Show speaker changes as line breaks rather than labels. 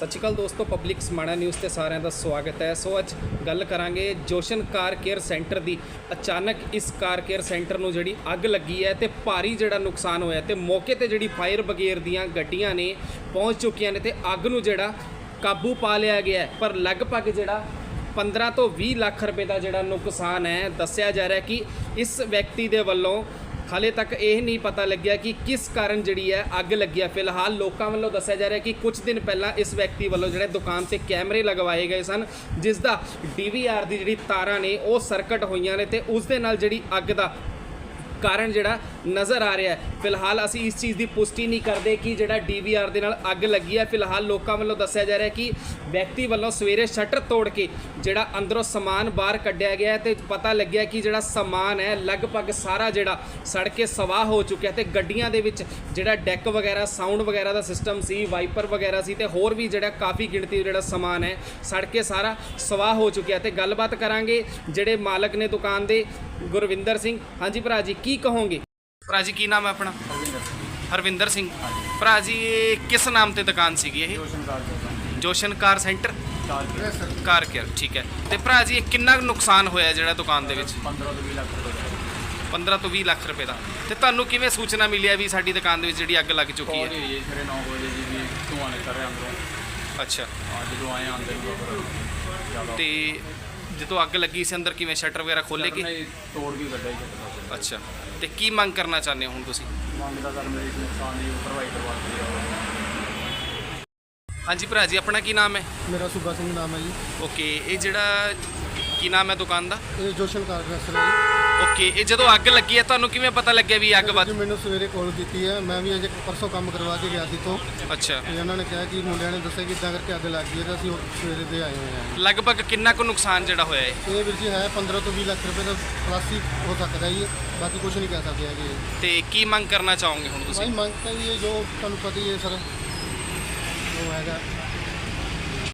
ਸਤਿ ਸ਼੍ਰੀ ਅਕਾਲ ਦੋਸਤੋ public Samana news ਤੇ ਸਾਰਿਆਂ ਦਾ ਸਵਾਗਤ ਹੈ। ਸੋ ਅੱਜ ਗੱਲ ਕਰਾਂਗੇ ਜੋਸ਼ਨ ਕਾਰ ਕੇਅਰ ਸੈਂਟਰ ਦੀ। ਅਚਾਨਕ ਇਸ ਕਾਰ ਕੇਅਰ ਸੈਂਟਰ ਨੂੰ ਜਿਹੜੀ ਅੱਗ ਲੱਗੀ ਹੈ ਤੇ ਭਾਰੀ ਜਿਹੜਾ ਨੁਕਸਾਨ ਹੋਇਆ ਤੇ ਮੌਕੇ ਤੇ ਜਿਹੜੀ ਫਾਇਰ ਬਗੇਰ ਦੀਆਂ ਗੱਡੀਆਂ ਨੇ ਪਹੁੰਚ ਚੁੱਕੀਆਂ ਨੇ ਤੇ ਅੱਗ ਨੂੰ ਜਿਹੜਾ ਕਾਬੂ ਪਾ ਲਿਆ ਗਿਆ ਪਰ ਲਗਭਗ ਜਿਹੜਾ 15 ਤੋਂ 20 ਲੱਖ ਰੁਪਏ ਦਾ ਜਿਹੜਾ ਨੁਕਸਾਨ ਹੈ, ਦੱਸਿਆ ਜਾ ਰਿਹਾ ਕਿ ਇਸ ਵਿਅਕਤੀ ਦੇ ਵੱਲੋਂ ਹਾਲੇ ਤੱਕ ਇਹ ਨਹੀਂ ਪਤਾ ਲੱਗਿਆ ਕਿ ਕਿਸ ਕਾਰਨ ਜਿਹੜੀ ਹੈ ਅੱਗ ਲੱਗੀ ਹੈ। ਫਿਲਹਾਲ ਲੋਕਾਂ ਵੱਲੋਂ ਦੱਸਿਆ ਜਾ ਰਿਹਾ ਕਿ ਕੁਝ ਦਿਨ ਪਹਿਲਾਂ ਇਸ ਵਿਅਕਤੀ ਵੱਲੋਂ ਜਿਹੜੇ ਦੁਕਾਨ ਤੇ ਕੈਮਰੇ ਲਗਵਾਏ ਗਏ ਸਨ, ਜਿਸ ਦਾ ਡੀਵੀਆਰ ਦੀ ਜਿਹੜੀ ਤਾਰਾਂ ਨੇ ਉਹ ਸਰਕਟ ਹੋਈਆਂ ਨੇ ਤੇ ਉਸ ਦੇ ਨਾਲ ਜਿਹੜੀ ਅੱਗ ਦਾ ਕਾਰਨ ਜਿਹੜਾ ਨਜ਼ਰ ਆ ਰਿਹਾ ਹੈ। ਫਿਲਹਾਲ ਅਸੀਂ ਇਸ ਚੀਜ਼ ਦੀ ਪੁਸ਼ਟੀ ਨਹੀਂ ਕਰਦੇ ਕਿ ਜਿਹੜਾ ਡੀਵੀਆਰ ਦੇ ਨਾਲ ਅੱਗ ਲੱਗੀ ਹੈ। ਫਿਲਹਾਲ ਲੋਕਾਂ ਵੱਲੋਂ ਦੱਸਿਆ ਜਾ ਰਿਹਾ ਕਿ ਵਿਅਕਤੀ ਵੱਲੋਂ ਸਵੇਰੇ ਸ਼ਟਰ ਤੋੜ ਕੇ ਜਿਹੜਾ ਅੰਦਰੋਂ ਸਮਾਨ ਬਾਹਰ ਕੱਢਿਆ ਗਿਆ ਹੈ ਤੇ ਪਤਾ ਲੱਗਿਆ ਕਿ ਜਿਹੜਾ ਸਮਾਨ ਹੈ, ਲਗਭਗ ਸਾਰਾ ਜਿਹੜਾ ਸੜ ਕੇ ਸਵਾਹ ਹੋ ਚੁੱਕਿਆ ਤੇ ਗੱਡੀਆਂ ਦੇ ਵਿੱਚ ਜਿਹੜਾ ਡੈਕ ਵਗੈਰਾ, ਸਾਊਂਡ ਵਗੈਰਾ ਦਾ ਸਿਸਟਮ ਸੀ, ਵਾਈਪਰ ਵਗੈਰਾ ਸੀ ਤੇ ਹੋਰ ਵੀ ਜਿਹੜਾ ਕਾਫੀ ਗਿਣਤੀ ਜਿਹੜਾ ਸਮਾਨ ਹੈ ਸੜ ਕੇ ਸਾਰਾ ਸਵਾਹ ਹੋ ਚੁੱਕਿਆ ਤੇ ਗੱਲਬਾਤ ਕਰਾਂਗੇ ਜਿਹੜੇ ਮਾਲਕ ਨੇ ਦੁਕਾਨ ਦੇ ਗੁਰਵਿੰਦਰ ਸਿੰਘ। ਹਾਂਜੀ ਭਰਾ ਜੀ, ਕੀ ਕਹੋਗੇ? ਭਰਾ ਜੀ ਕੀ ਨਾਮ ਹੈ ਆਪਣਾ? ਹਰਵਿੰਦਰ ਸਿੰਘ। ਭਰਾ ਜੀ ਇਹ ਕਿਸ ਨਾਮ ਤੇ ਦੁਕਾਨ ਸੀਗੀ ਇਹ? ਜੋਸ਼ਨ ਕਾਰ ਸੈਂਟਰ?
ਕੇ
ਕਾਰ ਕੇਅਰ ਠੀਕ ਹੈ। ਤੇ ਭਰਾ ਜੀ ਇਹ ਕਿੰਨਾ ਕੁ ਨੁਕਸਾਨ ਹੋਇਆ ਜਿਹੜਾ ਦੁਕਾਨ ਦੇ ਵਿੱਚ?
15 ਤੋਂ 20 ਲੱਖ ਰੁਪਏ ਦਾ।
15 ਤੋਂ 20 ਲੱਖ ਰੁਪਏ ਦਾ। ਤੇ ਤੁਹਾਨੂੰ ਕਿਵੇਂ ਸੂਚਨਾ ਮਿਲਿਆ ਵੀ ਸਾਡੀ ਦੁਕਾਨ ਦੇ ਵਿੱਚ ਜਿਹੜੀ ਅੱਗ ਲੱਗ ਚੁੱਕੀ
ਕਾਲ
ਹੈ
ਹੀ ਹੋਈ ਸਵੇਰੇ 9 ਵਜੇ ਜੀ ਵੀ ਧੂਆਂ ਨਿਕਲ ਰਿਹਾ ਅੰਦਰੋਂ।
ਅੱਛਾ।
ਜਦੋਂ ਆਏ ਜ਼ਿਆਦਾ।
ਤੇ ਜਦੋਂ ਅੱਗ ਲੱਗੀ ਸੀ ਅੰਦਰ ਕਿਵੇਂ ਸ਼ਟਰ ਵਗੈਰਾ ਖੋਲੇ ਕਿ?
ਨਹੀਂ ਤੋੜ ਕੇ ਕੱਢਿਆ ਜੀ
ਅੱਛਾ। ਤੇ ਕੀ ਮੰਗ ਕਰਨਾ ਚਾਹੁੰਦੇ ਹੋ ਹੁਣ ਤੁਸੀਂ?
ਮੰਗਦਾ ਸਰ ਮੇਰੀ ਨੁਕਸਾਨ ਦੀ ਭਰਵਾਈ ਕਰਵਾ ਦਿੱਤੀ
ਹਾਂਜੀ ਭਰਾ ਜੀ ਆਪਣਾ ਕੀ ਨਾਮ ਹੈ?
ਮੇਰਾ ਸੁਭਾ ਸਿੰਘ ਨਾਮ ਹੈ ਜੀ।
ਓਕੇ ਇਹ ਜਿਹੜਾ ਕੀ ਨਾਮ ਹੈ ਦੁਕਾਨ ਦਾ?
ਇਹ ਜੋਸ਼ਨ ਕਾਰ ਰੈਸਟੋਰੈਂਟ। ਹੈ
ਓਕੇ ਇਹ ਜਦੋਂ ਅੱਗ ਲੱਗੀ ਹੈ ਤੁਹਾਨੂੰ ਕਿਵੇਂ ਪਤਾ ਲੱਗਿਆ ਵੀ ਅੱਗ ਵੱਧ
ਜੀ ਮੈਨੂੰ ਸਵੇਰੇ ਕਾਲ ਕੀਤੀ ਹੈ। ਮੈਂ ਵੀ ਅਜੇ ਪਰਸੋਂ ਕੰਮ ਕਰਵਾ ਕੇ ਗਿਆ ਸੀ ਤੋਂ
ਅੱਛਾ।
ਤੇ ਉਹਨਾਂ ਨੇ ਕਿਹਾ ਕਿ ਮੁੰਡਿਆਂ ਨੇ ਦੱਸਿਆ ਕਿ ਇਦਾਂ ਕਰਕੇ ਅੱਗ ਲੱਗ ਗਈ ਹੈ ਤੇ ਅਸੀਂ ਉਹ ਸਵੇਰੇ ਦੇ ਆਏ ਹੋਏ ਹਾਂ।
ਲਗਭਗ ਕਿੰਨਾ ਕੁ ਨੁਕਸਾਨ ਜਿਹੜਾ ਹੋਇਆ ਹੈ?
ਇਹ ਵੀਰ ਜੀ ਹੈ 15 ਤੋਂ 20 ਲੱਖ ਰੁਪਏ ਦਾ ਪਲੱਸ ਹੀ ਹੋ ਸਕਦਾ ਜੀ। ਬਾਕੀ ਕੁਝ ਨਹੀਂ ਕਹਿ ਸਕਦੇ ਹੈਗੇ।
ਤੇ ਕੀ ਮੰਗ ਕਰਨਾ ਚਾਹੋਗੇ ਹੁਣ
ਭਾਈ
ਤੁਸੀਂ
ਮੰਗ ਤਾਂ ਜੀ ਇਹ ਜੋ ਤੁਹਾਨੂੰ ਪਤਾ ਹੀ ਹੈ ਸਰ ਜੋ ਹੈਗਾ।